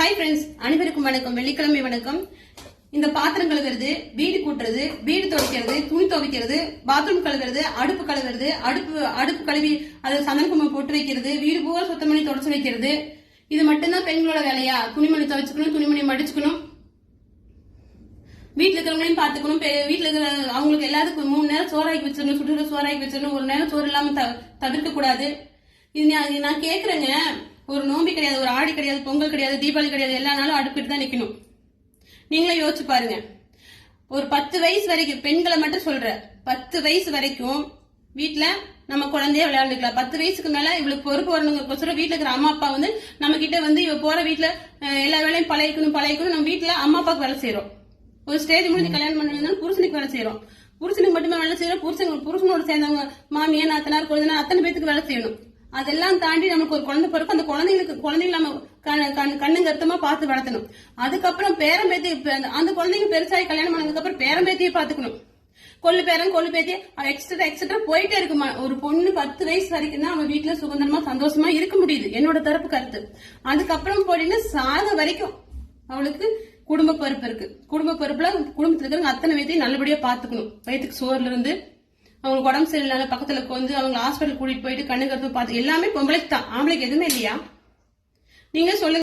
Hi friends அனைவருக்கும் வணக்கம். வெள்ளிக்கிழமை வணக்கம். இந்த பாத்திரம் கழுவுறது வீடு கூட்டுறது வீடு துவைக்கிறது துணி துவைக்கிறது பாத்ரூம் கழுவுறது அடுப்பு கழுவுறது அடுப்பு அடுப்பு கழுவி அது சந்தனக்குமம் போட்டு வைக்கிறது வீடு பூரா சுத்தம் பண்ணி தொடச்சு வைக்கிறது. இது மட்டும்தான் பெண்களோட வேலையா? துணிமணி துவைச்சுக்கணும் துணிமணி மடிச்சுக்கணும். வீட்டில் இருக்கிறவங்களையும் பார்த்துக்கணும். பெ- இருக்கிற அவங்களுக்கு எல்லாத்துக்கும் மூணு நேரம் சோறாக்கி வச்சிடணும் சுற்றுலா சோறாக்கி வச்சிடணும். ஒரு நேரம் சோறு இல்லாமல் த- தவிர்க்க கூடாது இது நான் கேட்குறேங்க ஒரு நோம்பி கிடையாது ஒரு ஆடி கிடையாது பொங்கல் கிடையாது தீபாவளி கிடையாது எல்லா நாளும் அடுப்பிட்டு தான் நிற்கணும் நீங்களே யோசிச்சு பாருங்க. ஒரு பத்து வயசு வரைக்கும் பெண்களை மட்டும் சொல்ற பத்து வயசு வரைக்கும் வீட்டில் நம்ம குழந்தைய விளையாண்டுக்கலாம். பத்து வயசுக்கு மேல இவளுக்கு பொறுப்பு வரணுங்கிறக்கோசரம் வீட்டில் இருக்கிற அம்மா அப்பா வந்து நம்ம கிட்ட வந்து இவ போற வீட்டில் எல்லா வேலையும் பழகிக்கணும் பழகிக்கணும் நம்ம வீட்டில் அம்மா அப்பாவுக்கு வேலை செய்யறோம் ஒரு ஸ்டேஜ் முடிஞ்சு கல்யாணம் பண்ணி புருஷனுக்கு வேலை செய்யறோம் புருஷனுக்கு மட்டுமே வேலை செய்யறோம் புருஷன் புருஷனோட சேர்ந்தவங்க மாமியா நாத்தனார் குழந்தைனா அத்தனை பேத்துக்கு வேலை செய்யணும். அதெல்லாம் தாண்டி நமக்கு ஒரு குழந்தை பிறக்கும். அந்த குழந்தைங்களுக்கு குழந்தைங்க நம்ம கண்ணு- கண்ணு- கருத்தமா பார்த்து வளர்த்தணும். அதுக்கப்புறம் பேரம்பேத்தி அந்த- குழந்தைங்க பெருசாகி கல்யாணம் பண்ணதுக்கு அப்புறம் பேரம்பேத்தியை பாத்துக்கணும் கொள்ளு பேரன் கொள்ளு பேத்தி எக்ஸட்ரா எக்ஸட்ரா போயிட்டே இருக்குமா. ஒரு பொண்ணு பத்து வயசு வரைக்கும் தான் அவன் வீட்டுல சுதந்திரமா சந்தோஷமா இருக்க முடியுது. என்னோட தரப்பு கருத்து. அதுக்கப்புறம் போனீங்கன்னா சாக வரைக்கும் அவளுக்கு குடும்ப பொறுப்பு இருக்கு. குடும்ப பொறுப்புல குடும்பத்துல இருக்கிறவங்க அத்தனை பேத்தையும் நல்லபடியா பாத்துக்கணும் வயிற்றுக்கு சோர்ல இருந்து அவங்களுக்கு உடம்பு சரியில்லாத பக்கத்துல வந்து அவங்க ஹாஸ்பிட்டல் கூட்டிட்டு போயிட்டு கண்ணு கருத்து பார்த்து எல்லாமே பொம்பளைக்கு தான். ஆம்பளைக்கு எதுவுமே இல்லையா? நீங்க சொல்லுங்க.